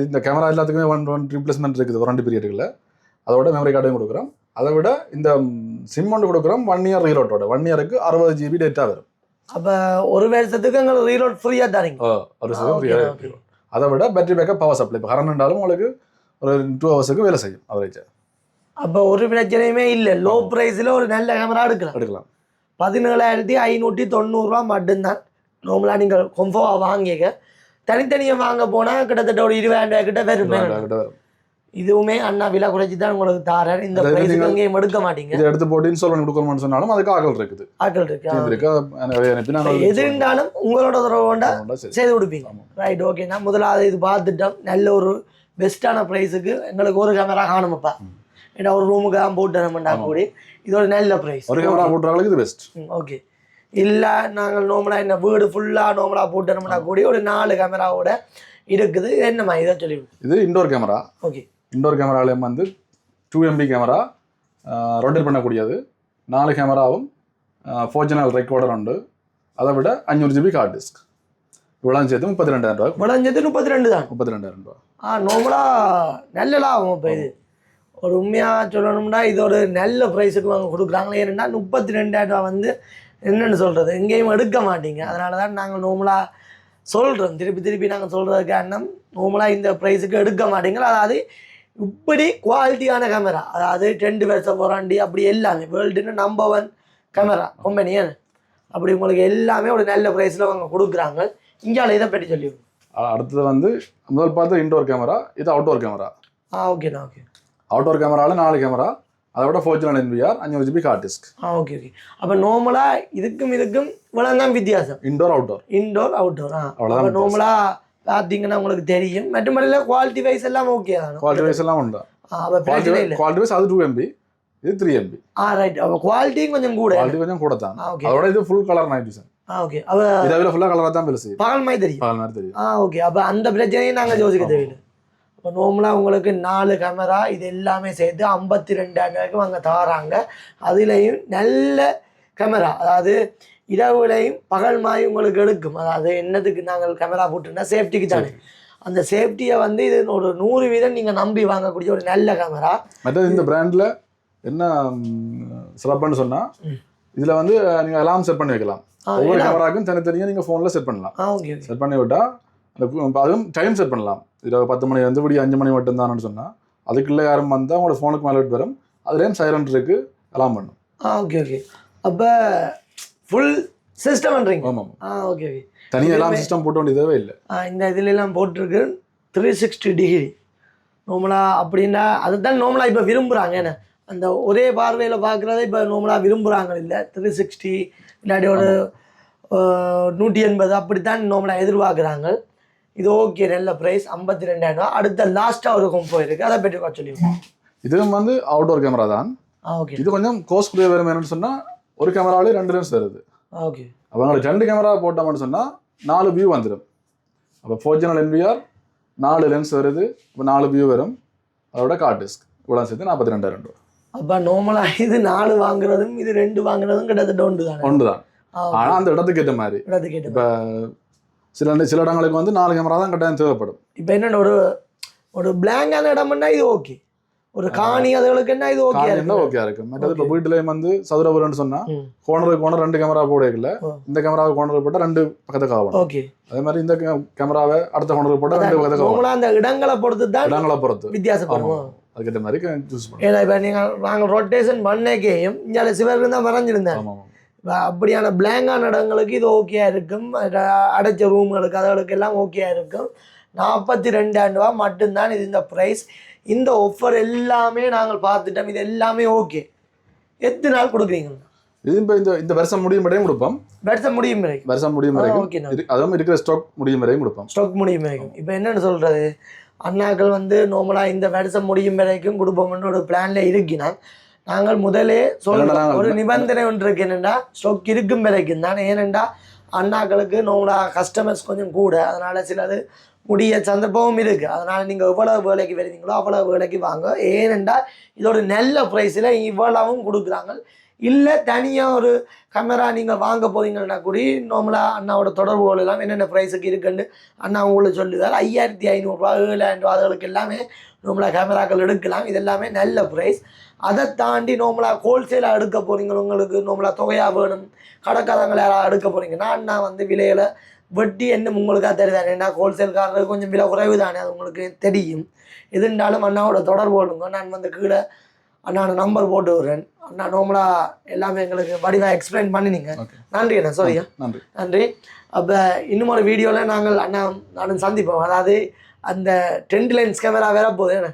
இந்த கேமரா எல்லாத்துக்குமே ஒன் ஒன் ரீப்ளேஸ்மெண்ட் இருக்குது வாரண்டி பீரியடுகளில் அதோட மெமரி கார்டையும் கொடுக்குறோம். அதை விட இந்த சிம் ஒன்று கொடுக்குறோம் ஒன் இயர் ரீலோட்டோட ஒன் இயருக்கு அறுபது ஜிபி டேட்டா வரும். அப்போ ஒரு வருஷத்துக்கு எங்களுக்கு ரீலோட் ஃப்ரீயாக தரீங்க. ஒரு okay, ஃப்ரீயாக. அதை விட பேட்டரி பேக்கப் பவர் சப்ளை இப்போ கரண்ட் இருந்தாலும் உங்களுக்கு ஒரு டூ ஹவர்ஸுக்கு வேலை செய்யும் அவரேஜ் அப்போ ஒரு பிரச்சனையுமே இல்லை. லோ ப்ரைஸில் ஒரு நல்ல கேமரா எடுக்கலாம். எடுக்கலாம். பதினேழாயிரத்தி ஐநூற்றி தொண்ணூறுரூவா மட்டும்தான். நார்மலாக நீங்கள் கொம்ஃபோவா வாங்கிக்க தனித்தனியாக வாங்க போனால் கிட்டத்தட்ட ஒரு இருபதாயிரம் ரூபாய் கிட்ட வரும். இதுவுமே அண்ணா விலை குறைச்சி தான் உங்களுக்கு தாரேன். இந்த ப்ரைஸுக்கு எங்கேயும் எடுக்க மாட்டீங்க. இதை எடுத்து போட்டு பண்ணி கொடுக்கணும்னு சொன்னாலும் அதுக்கு ஆகல் இருக்குது. ஆட்கள் இருக்கு. இருக்கு? எது இருந்தாலும் உங்களோட சரி. செய்து கொடுப்பீங்க. ரைட் ஓகே நான் முதலாவது இது பார்த்துட்டோம். நல்ல ஒரு பெஸ்ட்டான ப்ரைஸுக்கு எங்களுக்கு ஒரு கேமரா காணுமப்பா. ஏன்னா ஒரு ரூமுக்கு தான் போட்டு ஆமா. கூடி இது ஒரு நல்ல ப்ரைஸ் ஒரு கேமரா போட்டுறாங்களுக்கு இது பெஸ்ட் ஓகே இல்லை நாங்கள் நோமலாக என்ன வீடு ஃபுல்லாக நோமலாக போட்டு நம்மண்டா கூடி ஒரு நாலு கேமராவோட இருக்குது. என்னம்மா இதை சொல்லி இது இண்டோர் கேமரா ஓகே இண்டோர் கேமராலையும் வந்து டூ எம்பி கேமரா ரொட்டேட் பண்ணக்கூடியது. நாலு கேமராவும் ஃபோர் சேனல் ரெக்கார்டர் உண்டு. அதை விட அஞ்சூறு ஜிபி கார்ட் டிஸ்க் இவ்வளோ சேர்த்து முப்பத்தி ரெண்டாயிரம் ரூபா விளைஞ்சது முப்பத்தி ரெண்டு தான் முப்பத்தி ரெண்டாயிரம் ரூபா ஆ நார்மலாக நல்ல லாபம் இப்போ இது. ஒரு உண்மையாக சொல்லணும்னா இது ஒரு நல்ல ப்ரைஸுக்கு வாங்க கொடுக்குறாங்களே ஏன்னா முப்பத்தி ரெண்டாயிரம் ரூபா வந்து என்னென்னு சொல்கிறது எங்கேயும் எடுக்க மாட்டீங்க. அதனால தான் நாங்கள் நார்மலாக சொல்கிறோம் திருப்பி திருப்பி நாங்கள் சொல்கிறதுக்கு அண்ணன் நார்மலாக இந்த ப்ரைஸுக்கு எடுக்க மாட்டீங்க. அதாவது இப்படி குவாலிட்டியான கேமரா அதாவது ரெண்டு வருஷம் வாரண்டி அப்படி எல்லாமே. வேர்ல்டுன்னு நம்பர் ஒன் கேமரா கம்பெனி அப்படி உங்களுக்கு எல்லாமே ஒரு நல்ல ப்ரைஸில் அவங்க கொடுக்குறாங்க. இந்தியாவில் இதை பற்றி சொல்லி அஹ் அடுத்தது வந்து முதல் பார்த்து இண்டோர் கேமரா இது அவுட்டோர் கேமரா ஆ ஓகேண்ணா ஓகே அவுட்டோர் கேமராவில் நாலு கேமரா அதை விட ஃபோர் சேனல் என்பிஆர் அஞ்சூறு ஜிபி கார்ட் டிஸ்க் ஆ ஓகே ஓகே அப்போ நார்மலாக இதுக்கும் இதுக்கும் இவ்வளோ தான் வித்தியாசம். இண்டோர் அவுட்டோர் இன்டோர் அவுட்டோர் ஆ. வித்தியாசம். நார்மலாக பார்த்தீங்கன்னா உங்களுக்கு தெரியும். மற்றபடியில் குவாலிட்டி வைஸ் எல்லாம் ஓகே தானே. குவாலிட்டி வைஸ் எல்லாம் உண்டு. அப்போ குவாலிட்டி வைஸ் அது டூ எம்பி இது த்ரீ எம்பி ஆ ரைட் அப்போ குவாலிட்டியும் கொஞ்சம் கூட. குவாலிட்டி கொஞ்சம் கூட தான். அதோட இது ஃபுல் கலர் நைட் ஆ ஓகே அப்போ இதை விட ஃபுல்லாக கலராக தான் செய்யும். பகல் மாதிரி தெரியும். பகல் மாதிரி தெரியும். ஆ ஓகே அப்போ அந்த பிரச்சனையும் நாங்கள் யோசிக்க தேவையில்லை. இப்போ நார்மலாக உங்களுக்கு நாலு கேமரா இது எல்லாமே சேர்த்து ஐம்பத்தி ரெண்டாயிரம் அங்கே தராங்க. அதுலேயும் நல்ல கேமரா அதாவது இரவுலையும் பகல் மாதிரி உங்களுக்கு எடுக்கும். அதாவது என்னதுக்கு நாங்கள் கேமரா போட்டுருந்தா சேஃப்டிக்கு தானே. அந்த சேஃப்டியை வந்து இது ஒரு நூறு வீதம் நீங்கள் நம்பி வாங்கக்கூடிய ஒரு நல்ல கேமரா மற்றது இந்த பிராண்ட்ல என்ன சிறப்புன்னு சொன்னா ம். இதுல வந்து நீங்க அலாம் செட் பண்ணி வைக்கலாம். ஒவ்வொரு ஏன்னா- கேமராக்கும் தனித்தனியா நீங்க போன்ல செட் பண்ணலாம். செட் பண்ணி விட்டா அந்த அதுவும் டைம் செட் பண்ணலாம். இரவு பத்து மணி இருந்து விடிய அஞ்சு மணி மட்டும் தானு சொன்னா அதுக்குள்ள யாரும் வந்தால் உங்களோட ஃபோனுக்கு மேலே வரும். அதுலேயும் சைலண்ட் இருக்கு அலாம் பண்ணும். ஆ ஓகே ஓகே அப்போ ஃபுல் சிஸ்டம்ன்றீங்க ஆமாம் ஆ ஓகே ஓகே தனியாக எல்லாம் சிஸ்டம் போட்ட வேண்டியதே இல்லை. ஆ, இந்த இதுலலாம் போட்டிருக்கு. த்ரீ சிக்ஸ்டி டிகிரி நார்மலாக அப்படின்னா அதுதான் நார்மலாக இப்போ விரும்புகிறாங்க என்ன? அந்த ஒரே பார்வையில் பார்க்குறத இப்போ நார்மலாக விரும்புகிறாங்க இல்லை. த்ரீ சிக்ஸ்டி இல்லாட்டி ஒரு நூற்றி எண்பது அப்படித்தான் நார்மலாக எதிர்பார்க்குறாங்க இது ஓகே நல்ல ப்ரைஸ் ஐம்பத்தி ரெண்டாயிரம் ரூபா அடுத்த லாஸ்ட்டாக ஒரு கொம்போ இருக்குது அதை பற்றி கொஞ்சம் சொல்லிடுவோம் இதுவும் வந்து அவுட்டோர் கேமரா தான். ஓகே இது கொஞ்சம் கோஸ்ட்லியாக வரும் என்னன்னு சொன்னால் ஒரு கேமராவிலே ரெண்டு லென்ஸ் வருது. ஓகே அப்போ உங்களுக்கு ரெண்டு கேமரா போட்டோம்னு சொன்னால் நாலு வியூ வந்துடும் அப்போ ஃபோர்ஜினல் என்பிஆர் நாலு லென்ஸ் வருது. இப்போ நாலு வியூ வரும். அதோட கார்ட் டிஸ்க் இவ்வளோ சேர்த்து நாற்பத்தி ரெண்டாயிரம் ரூபா அப்போ நார்மலாக இது நாலு வாங்குறதும் இது ரெண்டு வாங்குறதும் கிட்டத்தட்ட ஒன்று தானே? ஒன்று தான். ஆனால் அந்த இடத்துக்கு ஏற்ற மாதிரி. இடத்துக்கு இப்போ சில சில இடங்களுக்கு வந்து நாலு கேமரா தான் கட்டாயம் தேவைப்படும். இப்போ என்னென்ன ஒரு ஒரு பிளாங்கான இடம்னா இது ஓகே ஒரு காணி அதுகளுக்கு என்ன இது ஓகே தான் ஓகே இருக்கும் மற்றது இப்போ வீட்டுலேயும் வந்து சதுரபுரம்னு சொன்னால் ம். கோனருக்கு கோனர் ரெண்டு கேமரா போடல. இந்த கேமராவை கோனருக்கு போட்டால் ரெண்டு பக்கத்துக்கு ஆகணும். ஓகே அதே மாதிரி இந்த கேமராவை அடுத்த கோனருக்கு போட்டால் ரெண்டு பக்கத்துக்கு நார்மலாக அந்த இடங்களை பொறுத்து தான் இடங்களை பொறுத்து. வித்தியாசப்படுவோம் அதுக்கேற்ற மாதிரி சூஸ் பண்ணுவோம் ஏன்னா இப்போ நீங்கள் நாங்கள் ரொட்டேஷன் பண்ணேக்கையும் இங்கே சிவர் தான் மறைஞ்சிருந்தேன் அப்படியான பிளாங்கான இடங்களுக்கு இது ஓகே இருக்கும். அட- அடைச்ச ரூம்களுக்கு அதுகளுக்கு எல்லாம் ஓகே இருக்கும். நாற்பத்தி ரெண்டாயிரம் ரூபா மட்டும்தான் இது இந்த ப்ரைஸ் இந்த ஆஃபர் எல்லாமே நாங்கள் பார்த்துட்டோம். இது எல்லாமே ஓகே எத்தனை நாள் கொடுக்குறீங்க? இது இப்போ இந்த இந்த வருஷம் முடியும் வரையும் கொடுப்போம். பெருசாக முடியும் வரைக்கும் வருஷம் முடியும் வரைக்கும் இரு- அதுவும் இருக்கிற ஸ்டாக் முடியும் வரையும் கொடுப்போம். ஸ்டாக் முடியும் வரைக்கும் இப்போ என்னன்னு சொல்கிறது அண்ணாக்கள் வந்து நார்மலாக இந்த வருஷம் முடியும் வரைக்கும் கொடுப்போம்னு ஒரு பிளானில் இருக்கினா நாங்கள் முதலே இல்லைன்னா ஒரு நிபந்தனை ஒன்று இருக்கு என்னென்னா ஸ்டாக் இருக்கும் வரைக்கும் தான். ஏனெண்டா அண்ணாக்களுக்கு நார்மலாக கஸ்டமர்ஸ் கொஞ்சம் கூட. அதனால் சிலது முடிய சந்தர்ப்பமும் இருக்குது அதனால் நீங்கள் எவ்வளவு வேலைக்கு வருவீங்களோ அவ்வளவு வேலைக்கு வாங்க. ஏனெண்டா இதோட நல்ல ப்ரைஸில் இவ்வளவும் கொடுக்குறாங்க. இல்லை தனியாக ஒரு கேமரா நீங்கள் வாங்க போறீங்கன்னா கூட நார்மலாக அண்ணாவோட தொடர்புகள் எல்லாம் என்னென்ன ப்ரைஸுக்கு இருக்குன்னு அண்ணா உங்களுக்கு சொல்லுவார் ஐயாயிரத்தி ஐநூறுரூவா ஏழாயிரம் ரூபா அதுகளுக்கு எல்லாமே நார்மலாக கேமராக்கள் எடுக்கலாம். இது எல்லாமே நல்ல ப்ரைஸ் அதை தாண்டி நார்மலாக ஹோல்சேலாக எடுக்க போறீங்க. உங்களுக்கு நார்மலாக தொகையாக வேணும். கடைக்காரங்களை யாராவது எடுக்க போறீங்கன்னா அண்ணா வந்து விலையில வட்டி என்ன உங்களுக்காக தருவார் ஏன்னா ஹோல்சேல்காரருக்கு கொஞ்சம் விலை குறைவு தானே அது உங்களுக்கு தெரியும். இருந்தாலும் அண்ணாவோட தொடர்பு கொள்ளுங்க. நான் வந்து கீழே அண்ணாவோட நம்பர் போட்டு விடுறேன். அண்ணா நார்மலாக எல்லாமே எங்களுக்கு வடிவாக எக்ஸ்பிளைன் பண்ணினீங்க. நன்றி அண்ணா. சாரியா நன்றி. நன்றி. அப்போ இன்னும் ஒரு வீடியோவில் நாங்கள் அண்ணா நானும் சந்திப்போம். அதாவது அந்த டென்ட் லென்ஸ் கேமரா வேற போகுது. என்ன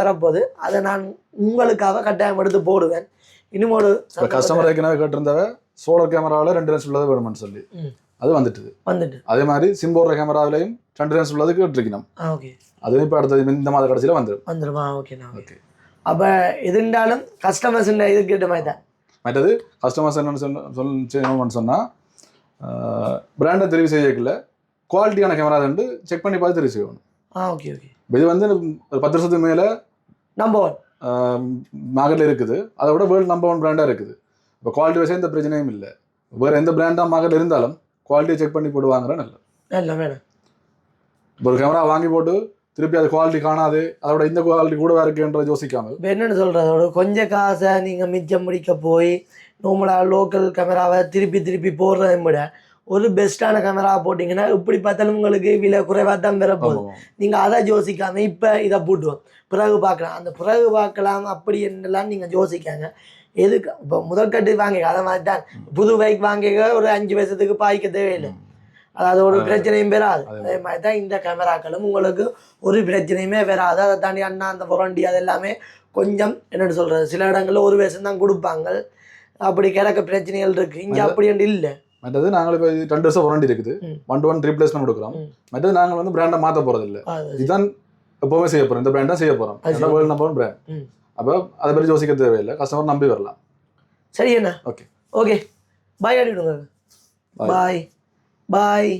வேற போகுது அதை நான் உங்களுக்காக கட்டாயம் எடுத்து போடுவேன். இன்னும் ஒரு இப்போ கஸ்டமர் ஏற்கனவே கேட்டிருந்தவ சோலார் கேமராவில் ரெண்டு லென்ஸ் உள்ளது வேணும்னு சொல்லி. அது வந்துட்டுது. வந்துட்டு. அதே மாதிரி சிம் போடுற கேமராவிலையும் ரெண்டு லென்ஸ் உள்ளது கேட்டிருக்கணும். ஓகே அதுவும் இப்போ அடுத்தது இந்த மாத கடைசியில் வந்துடும். வந்துடுமா ஓகேண்ணா ஓகே அப்போ எதுண்டாலும் கஸ்டமர்ஸ் இது கேட்ட மாதிரி தான். மற்றது கஸ்டமர்ஸ் என்னன்னு சொன்ன சொல் செய்யணும்னு சொன்னால் பிராண்டை தெரிவு செய்யக்குள்ள குவாலிட்டியான கேமரா வந்து செக் பண்ணி பார்த்து தெரிவு செய்யணும். ஆ ஓகே ஓகே இது வந்து ஒரு பத்து வருஷத்துக்கு மேலே நம்பர் ஒன் மார்க்கெட்டில் இருக்குது. அதை விட வேர்ல்டு நம்பர் ஒன் பிராண்டாக இருக்குது. இப்போ குவாலிட்டி வைஸ் எந்த பிரச்சனையும் இல்லை. வேறு எந்த பிராண்டாக மார்க்கெட் இருந்தாலும் குவாலிட்டியை செக் பண்ணி போட்டு வாங்குற நல்லது நல்ல வேணும் ஒரு கேமரா வாங்கி போட்டு திருப்பி அது குவாலிட்டி காணாது அதோட இந்த குவாலிட்டி கூட இருக்குன்றது யோசிக்காமல். இப்போ என்னென்னு சொல்கிறது ஒரு கொஞ்ச காசை நீங்கள் மிச்சம் முடிக்க போய் நார்மலாக லோக்கல் கேமராவை திருப்பி திருப்பி போடுறதை விட ஒரு பெஸ்ட்டான கேமரா போட்டிங்கன்னா இப்படி பார்த்தாலும் உங்களுக்கு விலை குறைவாக தான் பெற போகுது. நீங்கள் அதை யோசிக்காம இப்போ இதை போட்டுவோம் பிறகு பார்க்கலாம். அந்த பிறகு பார்க்கலாம் அப்படி என்னெல்லாம் நீங்கள் யோசிக்காங்க எதுக்கு? இப்போ முதற்கட்டு வாங்க அதை மாதிரி தான். புது பைக் வாங்க ஒரு அஞ்சு வருஷத்துக்கு பாய்க்க தேவையில்லை. அதாவது ஒரு பிரச்சனையும் பெறாது அதே மாதிரி தான் இந்த கேமராக்களும் உங்களுக்கு ஒரு பிரச்சனையுமே வராது. அதை தாண்டி அண்ணா அந்த புரண்டி அது எல்லாமே கொஞ்சம் என்னென்னு சொல்கிறது சில இடங்களில் ஒரு வருஷம் தான் கொடுப்பாங்க. அப்படி கிடக்க பிரச்சனைகள் இருக்குது இங்கே அப்படி இல்லை. மற்றது நாங்கள் இப்போ ரெண்டு வருஷம் வாரண்டி இருக்குது. ஒன் டு ஒன் ரீப்ளேஸ்மெண்ட் கொடுக்குறோம். மற்றது நாங்கள் வந்து பிராண்டை மாற்ற போகிறது இல்லை இதுதான் எப்போவுமே செய்ய போகிறோம் இந்த பிராண்ட் தான் செய்ய போகிறோம். World number brand. அப்போ அதை பற்றி யோசிக்க தேவையில்லை. கஸ்டமர் நம்பி வரலாம். சரி என்ன? Okay okay bye Bye. Bye bye